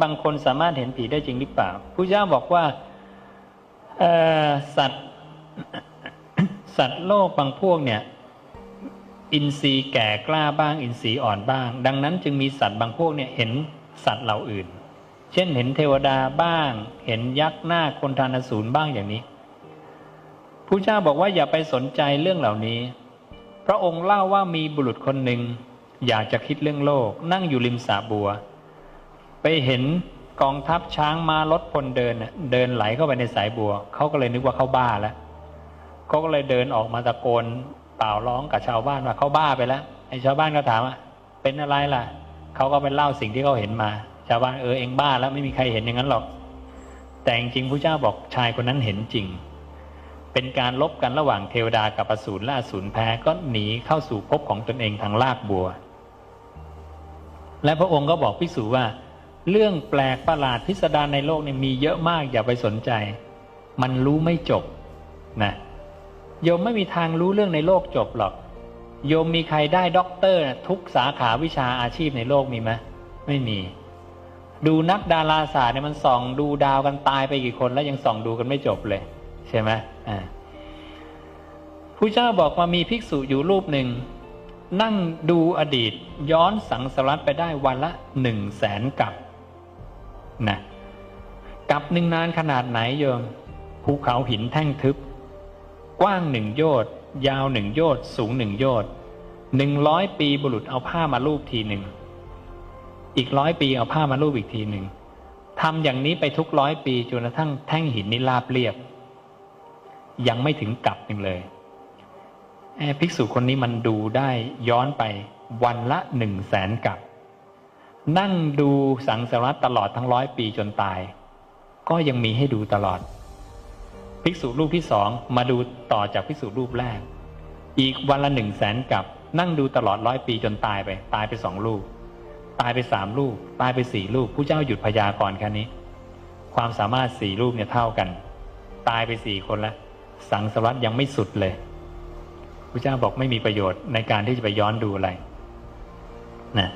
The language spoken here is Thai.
บางคนสามารถเห็นผีได้จริงหรือเปล่าผู้เจ้าบอกว่าสัตว์สัตว์โลกบางพวกเนี่ย อินทรีย์แก่กล้าบ้าง อินทรีย์อ่อนบ้าง ดังนั้นจึงมีสัตว์บางพวกเนี่ยเห็นสัตว์เหล่าอื่น เช่นเห็นเทวดาบ้าง เห็นยักษ์หน้าคนทานสูรบ้างอย่างนี้ผู้เจ้าบอกว่าอย่าไปสนใจเรื่องเหล่านี้ พระองค์เล่าว่ามีบุรุษคนหนึ่งอยากจะคิดเรื่องโลก นั่งอยู่ริมสระบัว ไปเห็นกองทัพช้างมาลดพลเดินน่ะเดินไหลเข้าไปในสายบัวเขาก็เลยนึกว่าเขาบ้าแล้วเขาก็เลยเดินออกมาตะโกนเป่าร้องกับชาวบ้านว่าเขาบ้าไปแล้วไอ้ชาวบ้านก็ถามว่าเป็นอะไรล่ะเขาก็ไปเล่าสิ่งที่เขาเห็นมา ชาวบ้านเออเองบ้าแล้วไม่มีใครเห็นอย่างนั้นหรอก แต่จริงๆพระเจ้าบอกชายคนนั้นเห็นจริง เป็นการลบกันระหว่างเทวดากับอสูรและอสูรแพ้ก็หนีเข้าสู่ภพของตนเองทางลากบัว และพระองค์ก็บอกพิสูจว่า เรื่องแปลกประหลาดพิสดารในโลกเนี่ยมีเยอะมากอย่าไปสนใจ มันรู้ไม่จบนะโยมไม่มีทางรู้เรื่องในโลกจบหรอก โยมมีใครได้ด็อกเตอร์ทุกสาขาวิชาอาชีพในโลกมีไหมไม่มี ดูนักดาราศาสตร์เนี่ยมันส่องดูดาวกันตายไปกี่คนแล้วยังส่องดูกันไม่จบเลย ใช่ไหมอ่าผู้เจ้าบอกว่ามีภิกษุอยู่รูปหนึ่ง นั่งดูอดีตย้อนสังสารวัตไปได้วันละหนึ่งแสนกับ นะกับหนึ่งนานขนาดไหนโยมภูเขาหินแท่งทึบ กว้างหนึ่งโยชน์ยาวหนึ่งโยชน์สูงหนึ่งโยชน์หนึ่งร้อยปีบุรุษเอาผ้ามาลูบทีหนึ่งอีกร้อยปีเอาผ้ามาลูบอีกทีหนึ่งทำอย่างนี้ไปทุกร้อยปีจนกระทั่งแท่งหินนี่ราบเรียบ ยังไม่ถึงกับหนึ่งเลยแอบภิกษุคนนี้มันดูได้ย้อนไปวันละหนึ่งแสนกับ นั่งดูสังสารวัตตลอดทั้งร้อยปีจนตาย ก็ยังมีให้ดูตลอด ภิกษุรูปที่สองมาดูต่อจากภิกษุรูปแรก อีกวันละหนึ่งแสนกับนั่งดูตลอดร้อยปีจนตายไป ตายไปสองลูกตายไปสามลูก ตายไปสี่ลูกผู้เจ้าหยุดพยากรณ์แค่นี้ ความสามารถสี่รูปเนี่ยเท่ากัน ตายไปสี่คนแล้วสังสารวัตยังไม่สุดเลยพระเจ้าบอกไม่มีประโยชน์ในการที่จะไปย้อนดูอะไรนะ